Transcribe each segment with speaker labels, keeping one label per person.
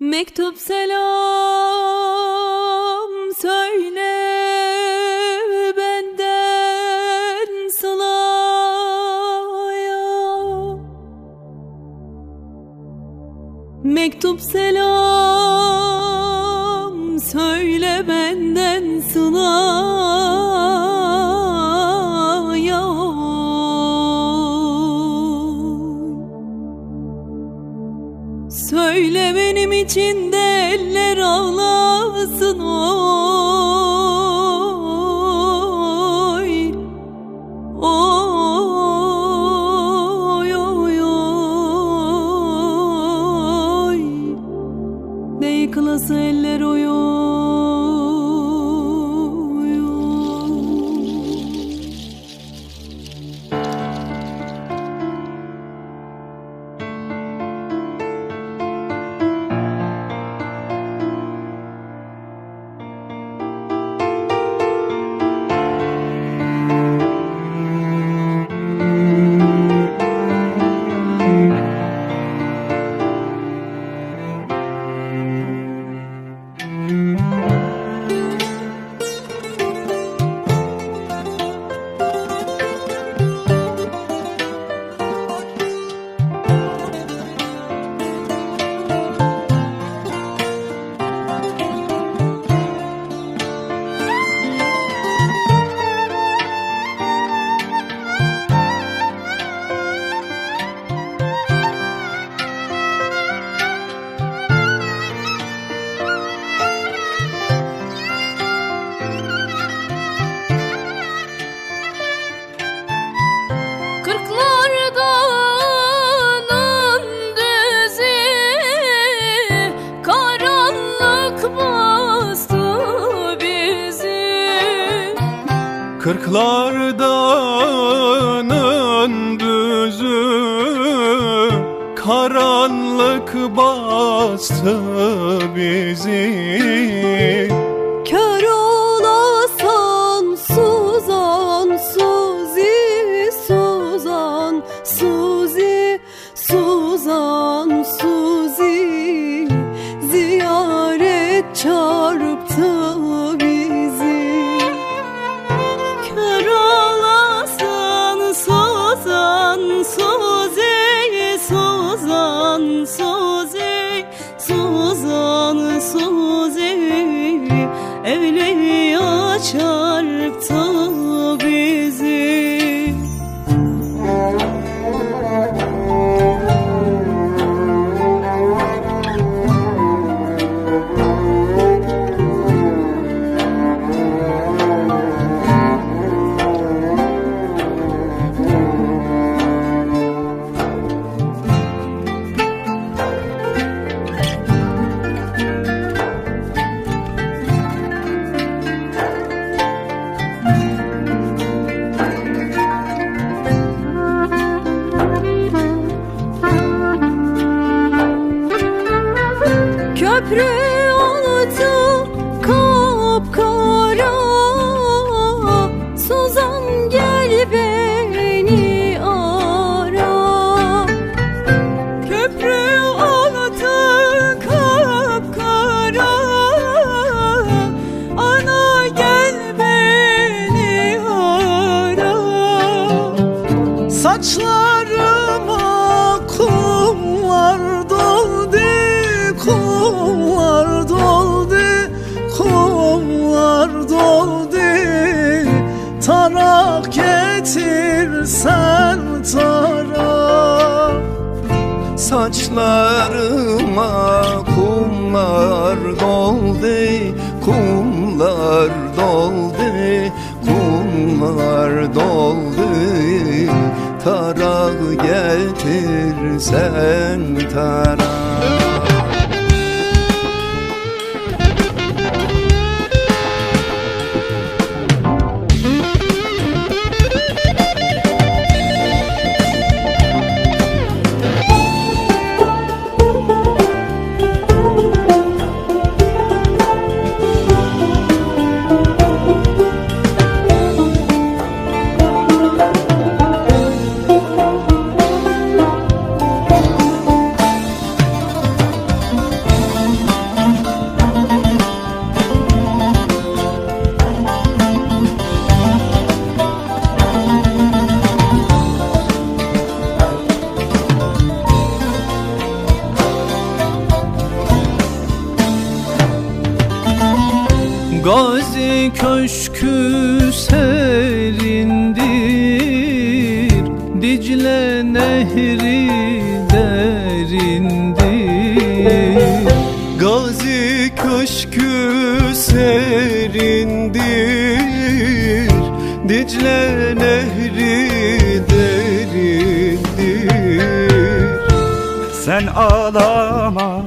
Speaker 1: Mektup selam söyle benden Sıla'ya. Mektup selam söyle Söyle benim için de eller ağlasın oy Kırklardanın düzü karanlık bastı bizi
Speaker 2: Saçlarıma kumlar doldu Kumlar doldu Kumlar doldu. Tarak getirsen tarak. Saçlarıma kumlar doldu Kumlar doldu Kumlar doldu Tarak getirsen tarak
Speaker 3: köşkü serindir Dicle nehri derindir.
Speaker 2: Gazi köşkü serindir Dicle nehri derindir.
Speaker 4: Sen ağlama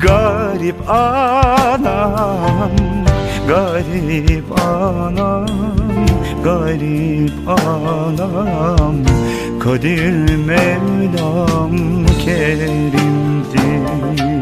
Speaker 4: garip anam Garip anam Garip anam. Kadir Mevlam Kerim'dir